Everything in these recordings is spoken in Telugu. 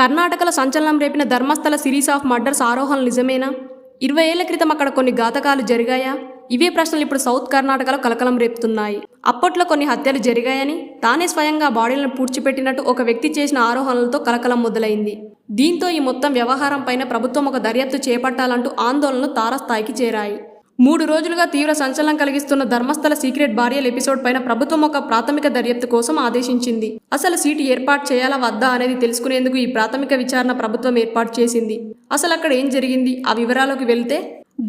కర్ణాటకలో సంచలనం రేపిన ధర్మస్థల సిరీస్ ఆఫ్ మర్డర్స్ ఆరోహణలు నిజమేనా? ఇరవై ఏళ్ళ క్రితం అక్కడ కొన్ని ఘాతకాలు జరిగాయా? ఇవే ప్రశ్నలు ఇప్పుడు సౌత్ కర్ణాటకలో కలకలం రేపుతున్నాయి. అప్పట్లో కొన్ని హత్యలు జరిగాయని తానే స్వయంగా బాడీలను పూడ్చిపెట్టినట్టు ఒక వ్యక్తి చేసిన ఆరోహణలతో కలకలం మొదలైంది. దీంతో ఈ మొత్తం వ్యవహారం పైన ప్రభుత్వం ఒక దర్యాప్తు చేపట్టాలంటూ ఆందోళనలు తారస్థాయికి చేరాయి. మూడు రోజులుగా తీవ్ర సంచలనం కలిగిస్తున్న ధర్మస్థల సీక్రెట్ భార్యల ఎపిసోడ్ పైన ప్రభుత్వం ఒక ప్రాథమిక దర్యాప్తు కోసం ఆదేశించింది. అసలు సీటు ఏర్పాటు చేయాలా వద్దా అనేది తెలుసుకునేందుకు ఈ ప్రాథమిక విచారణ ప్రభుత్వం ఏర్పాటు చేసింది. అసలు అక్కడ ఏం జరిగింది? ఆ వివరాలకు వెళ్తే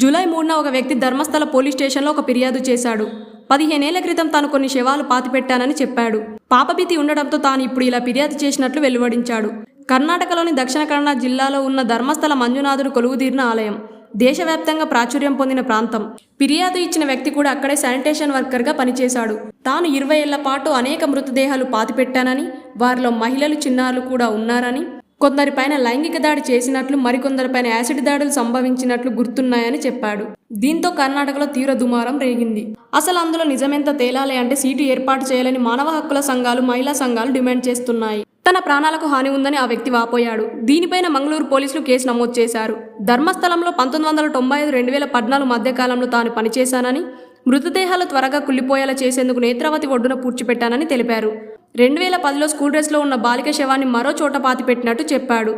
జూలై మూడున ఒక వ్యక్తి ధర్మస్థల పోలీస్ స్టేషన్లో ఒక ఫిర్యాదు చేశాడు. పదిహేనేళ్ళ క్రితం తాను కొన్ని శవాలు పాతిపెట్టానని చెప్పాడు. పాపభీతి ఉండడంతో తాను ఇప్పుడు ఇలా ఫిర్యాదు చేసినట్లు వెలువడించాడు. కర్ణాటకలోని దక్షిణ కన్నడ జిల్లాలో ఉన్న ధర్మస్థల మంజునాథుడు కొలువుదీరిన ఆలయం. దేశవ్యాప్తంగా ప్రాచుర్యం పొందిన ప్రాంతం. ఫిర్యాదు ఇచ్చిన వ్యక్తి కూడా అక్కడే శానిటేషన్ వర్కర్గా పనిచేశాడు. తాను ఇరవై ఏళ్ళ పాటు అనేక మృతదేహాలు పాతిపెట్టానని వారిలో మహిళలు చిన్నారులు కూడా ఉన్నారని కొందరిపైన లైంగిక దాడి చేసినట్లు మరికొందరిపైన యాసిడ్ దాడులు సంభవించినట్లు గుర్తున్నాయని చెప్పాడు. దీంతో కర్ణాటకలో తీవ్ర దుమారం రేగింది. అసలు అందులో నిజమెంత తేలాలి అంటే సీటు ఏర్పాటు చేయాలని మానవ హక్కుల సంఘాలు మహిళా సంఘాలు డిమాండ్ చేస్తున్నాయి. తన ప్రాణాలకు హాని ఉందని ఆ వ్యక్తి వాపోయాడు. దీనిపైన మంగళూరు పోలీసులు కేసు నమోదు చేశారు. ధర్మస్థలంలో పంతొమ్మిది వందల తొంభై ఐదు రెండు వేల పద్నాలుగు మధ్యకాలంలో తాను పనిచేశానని మృతదేహాలు త్వరగా కుళ్ళిపోయేలా చేసేందుకు నేత్రావతి ఒడ్డున పూడ్చిపెట్టానని తెలిపారు. రెండు వేల పదిలో స్కూల్ డ్రెస్లో ఉన్న బాలిక శవాన్ని మరో చోట పాతిపెట్టినట్టు చెప్పాడు.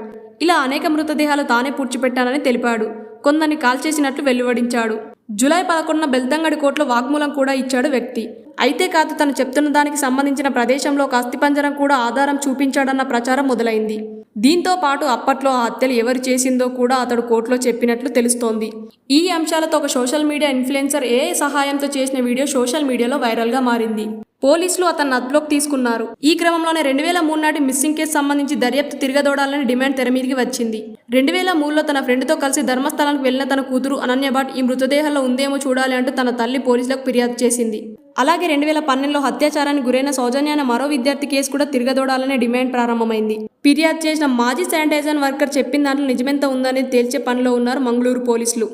ఇలా అనేక మృతదేహాలు తానే పూడ్చిపెట్టానని తెలిపాడు. కొందరిని కాల్చేసినట్లు వెలువడించాడు. జూలై పదకొండున బెల్తంగడి కోర్టులో వాగ్మూలం కూడా ఇచ్చాడు వ్యక్తి. అయితే కాదు తను చెప్తున్న దానికి సంబంధించిన ప్రదేశంలో ఒక అస్థిపంజరం కూడా ఆధారం చూపించాడన్న ప్రచారం మొదలైంది. దీంతో పాటు అప్పట్లో ఆ హత్యలు ఎవరు చేసిందో కూడా అతడు కోర్టులో చెప్పినట్లు తెలుస్తోంది. ఈ అంశాలతో ఒక సోషల్ మీడియా ఇన్ఫ్లుయెన్సర్ ఏ సహాయంతో చేసిన వీడియో సోషల్ మీడియాలో వైరల్గా మారింది. పోలీసులు అతన్ని అదుపులోకి తీసుకున్నారు. ఈ క్రమంలోనే రెండు వేల మూడు నాటి మిస్సింగ్ కేసు సంబంధించి దర్యాప్తు తిరగదోడాలని డిమాండ్ తెర మీదికి వచ్చింది. రెండు వేల మూడులో తన ఫ్రెండ్తో కలిసి ధర్మస్థలానికి వెళ్ళిన తన కూతురు అనన్య భట్ ఈ మృతదేహాల్లో ఉందేమో చూడాలి అంటూ తన తల్లి పోలీసులకు ఫిర్యాదు చేసింది. అలాగే రెండు వేల పన్నెండులో అత్యాచారానికి గురైన సౌజన్య అనే మరో విద్యార్థి కేసు కూడా తిరగదోడాలనే డిమాండ్ ప్రారంభమైంది. ఫిర్యాదు చేసిన మాజీ శానిటైజర్ వర్కర్ చెప్పిన దాంట్లో నిజమెంత ఉందనేది తేల్చే పనిలో ఉన్నారు మంగళూరు పోలీసులు.